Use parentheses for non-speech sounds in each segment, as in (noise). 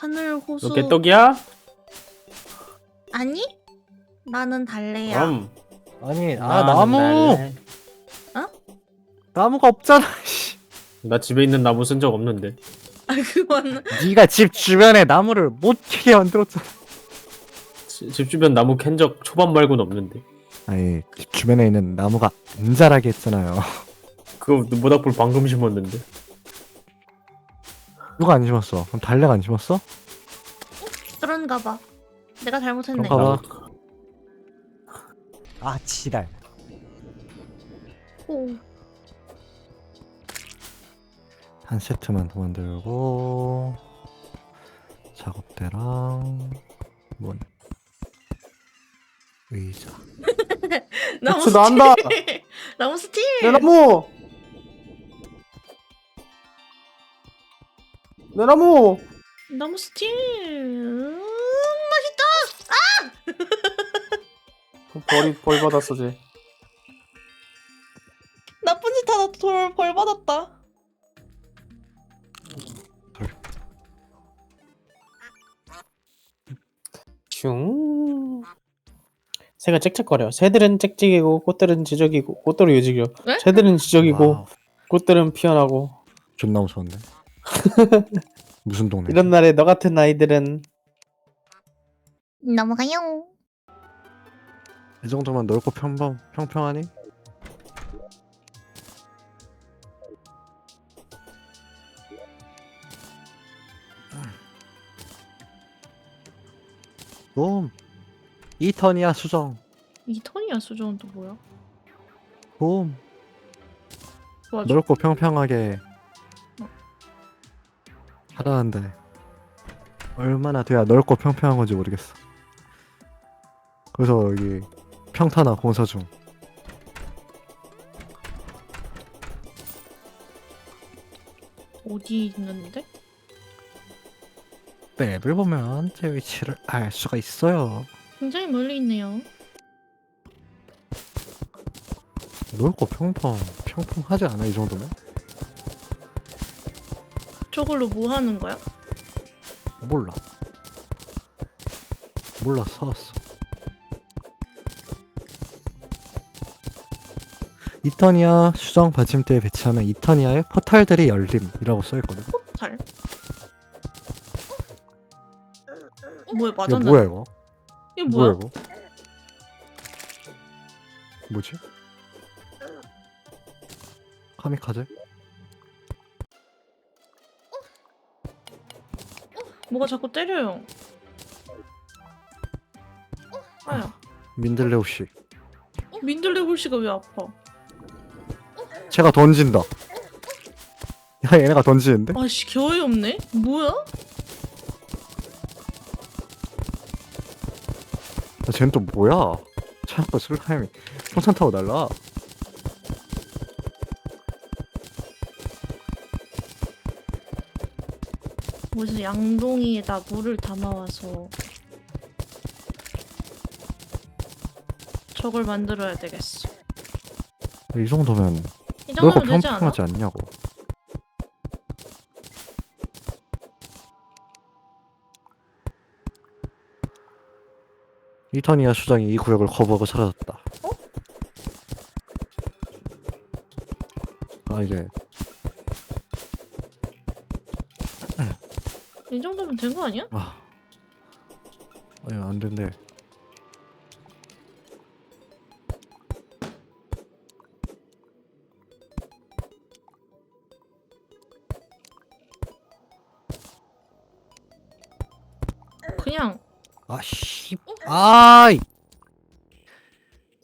하늘 호수 너 개떡이야? 아니? 나는 달래야. 그럼 아니 아 나는 나무 날래. 나무가 없잖아. (laughs) 씨. 나 집에 있는 나무 쓴 적 없는데 아 그건 네가 집 주변에 나무를 못 키게 만들었잖아. 지- 집 주변 나무 캔 적 초반 말고는 없는데 아니 집 주변에 있는 나무가 안 자라게 했잖아요. 그거 모닥불 방금 심었는데 누가 안 심었어? 그럼 달래가 안 심었어? 그런가 봐. 내가 잘못했네. 그런가 봐. 아 지랄. 오. 한 세트만 더 만들고 작업대랑 문 의자 (laughs) 나무. 스틸. (laughs) 나무 스틸. 내 나무 내 나무! 나무 스틸. 음, 맛있다. 벌이 벌 받았어 쟤. 나쁜 짓 하다 돌 벌 받았다. 슝. 새가 짹짹거려. 새들은 짹짹이고 꽃들은 지적이고 꽃들은 요직이요 네? 새들은 지적이고 와우, 꽃들은 피어나고. 존나 무서운데 (laughs) 무슨 동네 이런 날에 너 같은 아이들은 넘어가요. 이 정도면 넓고 평범 평평하니? 봄 이턴이야 수정 이 턴이야 수정은 또 뭐야? 봄 도와줘. 넓고 평평하게 하라는데 얼마나 돼야 넓고 평평한 건지 모르겠어 그래서 여기 평탄화 공사 중 어디 있는데? 맵을 보면 제 위치를 알 수가 있어요 굉장히 멀리 있네요. 넓고 평평 평평하지 않아 이 정도면? 저걸로 뭐 하는 거야? 몰라 몰라 사왔어 이터니아 수정 받침대에 배치하면 이터니아의 포탈들이 열림이라고 써있거든 포탈. 뭐야 이거 맞았나? 뭐야 이거? 이거 뭐야 뭐야? 이거? 뭐지? 카미카제? 뭐가 자꾸 때려요. 아야. 민들레오 씨 어, 민들레 홀씨가 왜 아파? 제가 던진다 야 얘네가 던지는데? 아씨 겨이 없네. 뭐야? 야, 쟤는 또 뭐야? 차가 슬라임이 풍선 타고 날라 무슨 양동이에다 물을 담아와서 저걸 만들어야 되겠어. 이 정도면 이 넓고 정도면 되지 않아? 평평하지 않냐고 이터니아 수장이 이 구역을 거부하고 사라졌다 어? 아 이제 이 정도면 된 거 아니야? 아. 아니 안 된대. 그냥. 아 씨. 아이.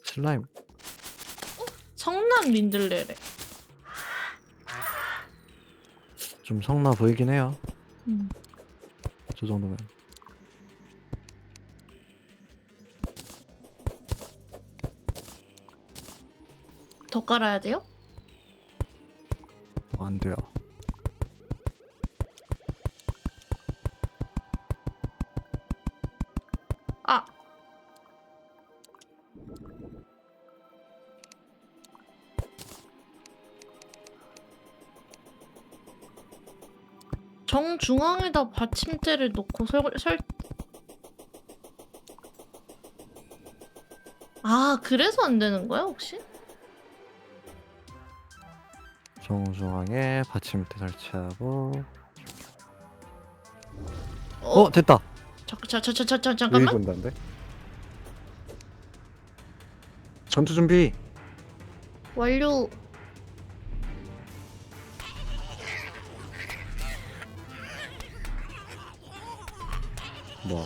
슬라임. 성난 민들레래. 좀 성나 보이긴 해요. 음. 저 정도면 더 깔아야 돼요? 어, 안 돼요 정중앙에다 받침대를 놓고 설, 설... 아 그래서 안 되는 거야 혹시? 정중앙에 받침대 설치하고. 어? 어 됐다. 웨이 잠깐만. 본다는데? 전투 준비. 완료 뭐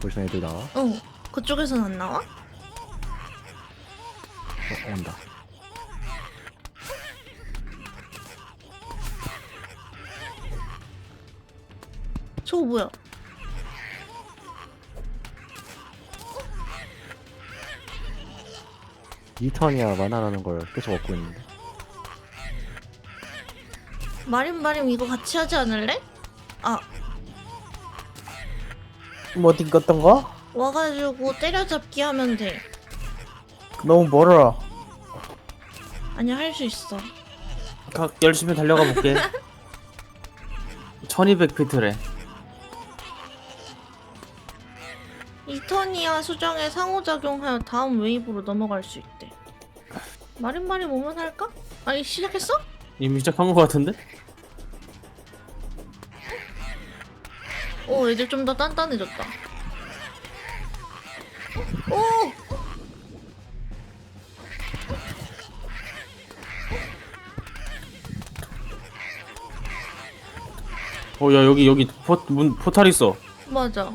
벌써 애들 나와 어 그쪽에선 안 나와? 어, 온다 저거 뭐야? 이턴이야 만화라는 걸 계속 얻고 있는데 마림 마림 이거 같이 하지 않을래? 아 뭐 어디 어떤 거? 와가지고 때려잡기 하면 돼 너무 멀어. 아니 할 수 있어 각 열심히 달려가 볼게 1200피트래 이터니아 수정에 상호작용하여 다음 웨이브로 넘어갈 수 있대 마림 오면 할까? 아니 시작했어? 이미 시작한 거 같은데? 오 애들 좀더 단단해졌다. 오! 어 야 여기 여기 포, 문, 포탈 있어. 맞아.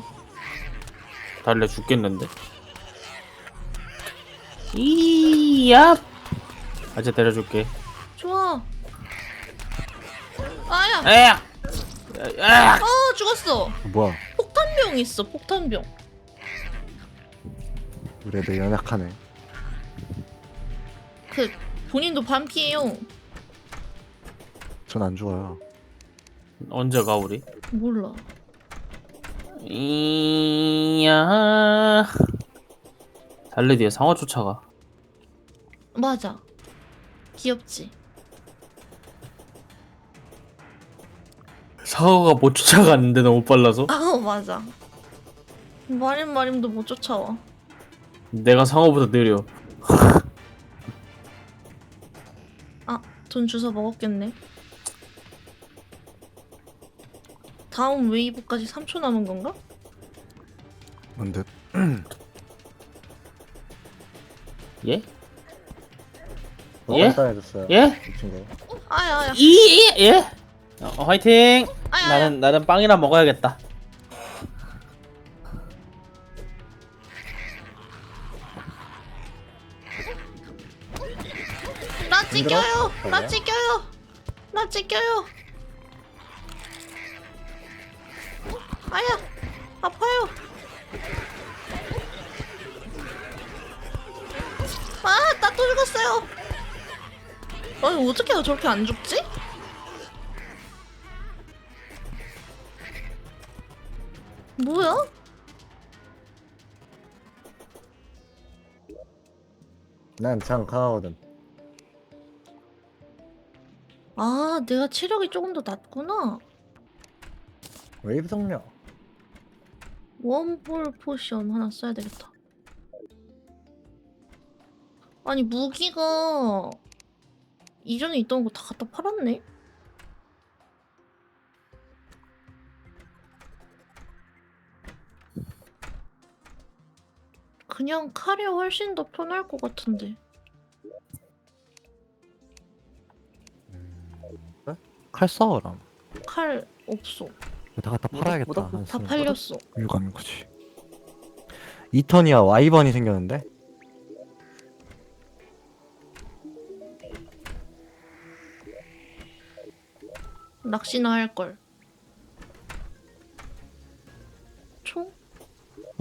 달래 죽겠는데. 이야 아재 때려줄게. 좋아. 아야. 에야 에야 어 죽었어. 어, 뭐야? 폭탄병 있어 폭탄병. 우리 애들 연약하네. 그 본인도 반피해요. 전안 죽어요. 언제 가 우리? 몰라. 이야. 달래 뒤에 상어 쫓아가. 맞아. 귀엽지 상어가 못 쫓아가는데 너무 빨라서 아 어, (laughs) 맞아 마림 마림도 못 쫓아와 내가 상어보다 느려 돈 주워 먹었겠네 다음 웨이브까지 3초 남은 건가? 뭔데 예? 어, 예? 간단해졌어요 예? 이 친구 아야 아야 이 예? 어, 화이팅! 아야 아야 나는 나는 빵이나 먹어야겠다. 나 찍혀요. 힘들어? 나? 찍혀요. 나 찍혀요. 아야 아파요. 아 나 또 죽었어요. 아니 어떻게 저렇게 안 죽지? 뭐야? 난 참 강하거든 아 내가 체력이 조금 더 낮구나 웨이브 성력 원볼 포션 하나 써야 되겠다. 아니 무기가 이전에 있던 거 다 갖다 팔았네. 그냥 칼이 훨씬 더 편할 것 같은데. 칼 써 그럼 칼 없어. 다 갖다 팔아야겠다 한 다. 팔렸어. 유감인 거지 이턴이야 와이번이 생겼는데 낚시나 할 걸.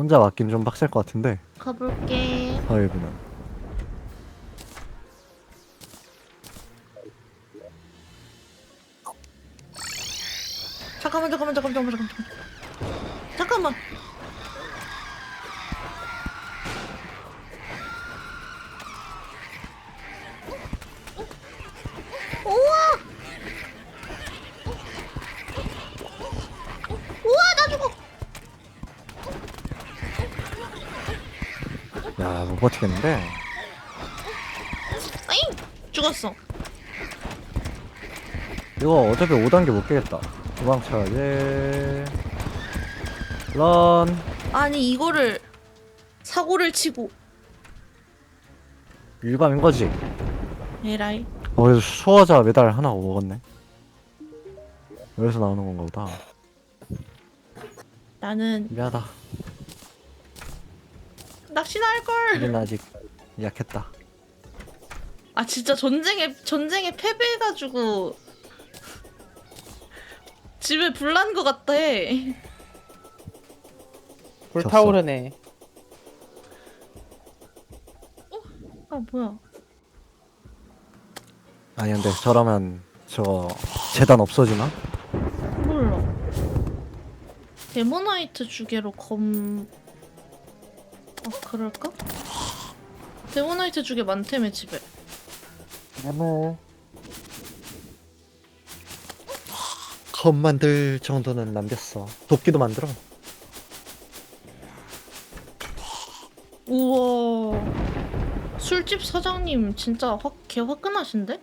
혼자 맡긴 좀 빡셀 것 같은데. 가볼게. 와이브는 잠깐만 잠깐만 잠깐만 잠깐만 잠깐만. 잠깐만 버티겠는데? 아잉! 죽었어. 이거 어차피 5단계 못 깨겠다. 도망쳐야지. 런. 아니 이거를 사고를 치고 일반인 거지. 에라이. 어, 그래서 수호자 메달 하나 먹었네. 여기서 나오는 건가 보다. 나는 미안하다. 낚시나 할 걸. 우린 아직 약했다. 아 진짜 전쟁에 전쟁에 패배해가지고 집에 불난 것 같아. 불타오르네. 아 뭐야? 아니 근데 저러면 저거 재단 없어지나? 몰라. 데모나이트 주개로 검. 아 그럴까? 데모나이트 주개 많다며 집에. 네모. 검 만들 정도는 남겼어. 도끼도 만들어. 우와. 술집 사장님 진짜 확 개 화끈하신데?